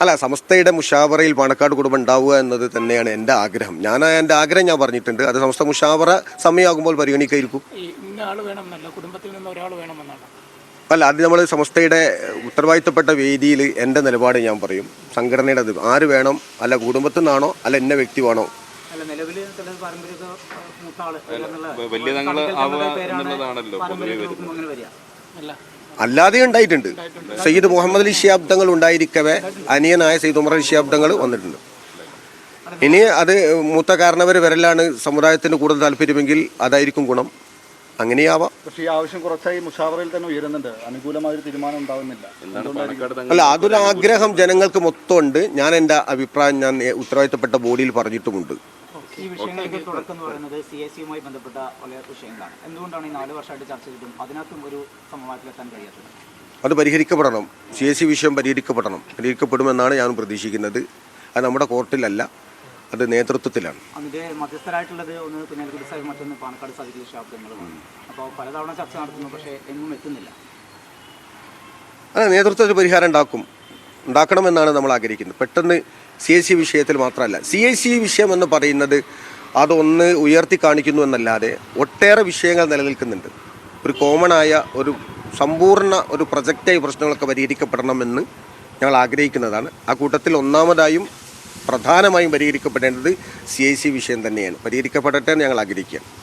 അല്ല സമസ്തയുടെ മുഷാവറയിൽ പാണക്കാട് കുടുംബം ഉണ്ടാവുക എന്നത് തന്നെയാണ് എന്റെ ആഗ്രഹം. ഞാൻ എന്റെ ആഗ്രഹം ഞാൻ പറഞ്ഞിട്ടുണ്ട്. അത് സമസ്ത മുഷാവറ സമയമാകുമ്പോൾ പരിഗണിക്കായിരിക്കും. അല്ല അത് നമ്മൾ സമസ്തയുടെ ഉത്തരവാദിത്തപ്പെട്ട വേദിയിൽ എന്റെ നിലപാട് ഞാൻ പറയും. സംഘടനയുടെ അത് ആര് വേണം? അല്ല കുടുംബത്തിൽ നിന്നാണോ? അല്ല എന്ന വ്യക്തി വേണോ? വലിയ എന്നുള്ളതാണല്ലോ പൊതുവെ അല്ലാതെ ഉണ്ടായിട്ടുണ്ട്. സയ്യിദ് മുഹമ്മദ് അലി ശിയാബ്ദങ്ങൾ ഉണ്ടായിരിക്കവേ അനിയനായ സയ്യിദ് ഉമർ അലി ശിയാബ്ദങ്ങൾ വന്നിട്ടുണ്ട്. ഇനി അത് മൂത്ത കാരണവർ വരലാണ് സമുദായത്തിന് കൂടുതൽ താല്പര്യമെങ്കിൽ അതായിരിക്കും ഗുണം. അങ്ങനെയാവാം. പക്ഷേ ഈ ആവശ്യം കുറച്ചായി മുഷാവറയിൽ തന്നെ ഉയരുന്നുണ്ട്. അനുകൂലമായ തീരുമാനം ഉണ്ടാവുന്നില്ല. അല്ല അതൊരു ആഗ്രഹം ജനങ്ങൾക്ക് മൊത്തമുണ്ട്. ഞാൻ എന്റെ അഭിപ്രായം ഞാൻ ഉത്തരവാദിത്തപ്പെട്ട ബോഡിയിൽ പറഞ്ഞിട്ടുമുണ്ട്. ഈ വിഷയങ്ങൾക്ക് തുടക്കം എന്ന് പറയുന്നത് സി എസ് സിയുമായി ബന്ധപ്പെട്ട പല വിഷയങ്ങളാണ്. എന്തുകൊണ്ടാണ് ഈ നാല് വർഷമായിട്ട് ചർച്ച ചെയ്തിട്ടും അതിനകത്തും ഒരു സമവായത്തിലെത്താൻ കഴിയാത്തത്? അത് പരിഹരിക്കപ്പെടണം. സി എസ് സി വിഷയം പരിഹരിക്കപ്പെടണം. പരിഹരിക്കപ്പെടുമെന്നാണ് ഞാൻ പ്രതീക്ഷിക്കുന്നത്. അത് നമ്മുടെ കോർട്ടിലല്ല അത് നേതൃത്വത്തിലാണ്. അതിന്റെ മധ്യസ്ഥരായിട്ടുള്ളത് ഒന്ന് കുഞ്ഞാലിക്കുട്ടി സാഹിബ് മറ്റൊന്ന് പാണക്കാട് സാധിക്കുന്ന ശാബ്ദങ്ങളുമാണ് അപ്പോൾ പലതവണ ചർച്ച നടത്തുന്നു പക്ഷേ എങ്ങും എത്തുന്നില്ല. അതെ നേതൃത്വത്തിൽ പരിഹാരം ഉണ്ടാക്കും. ഉണ്ടാക്കണമെന്നാണ് നമ്മൾ ആഗ്രഹിക്കുന്നത്. പെട്ടെന്ന് സി എസ് സി വിഷയത്തിൽ മാത്രമല്ല സി എസ് സി വിഷയം എന്ന് പറയുന്നത് അതൊന്ന് ഉയർത്തി കാണിക്കുന്നു എന്നല്ലാതെ ഒട്ടേറെ വിഷയങ്ങൾ നിലനിൽക്കുന്നുണ്ട്. ഒരു കോമൺ ആയ ഒരു സമ്പൂർണ ഒരു പ്രൊജക്റ്റായി പ്രശ്നങ്ങളൊക്കെ പരിഹരിക്കപ്പെടണമെന്ന് ഞങ്ങൾ ആഗ്രഹിക്കുന്നതാണ്. ആ കൂട്ടത്തിൽ ഒന്നാമതായും പ്രധാനമായും പരിഹരിക്കപ്പെടേണ്ടത് സി ഐ സി വിഷയം തന്നെയാണ്. പരിഹരിക്കപ്പെടട്ടെ എന്ന് ഞങ്ങൾ ആഗ്രഹിക്കുകയാണ്.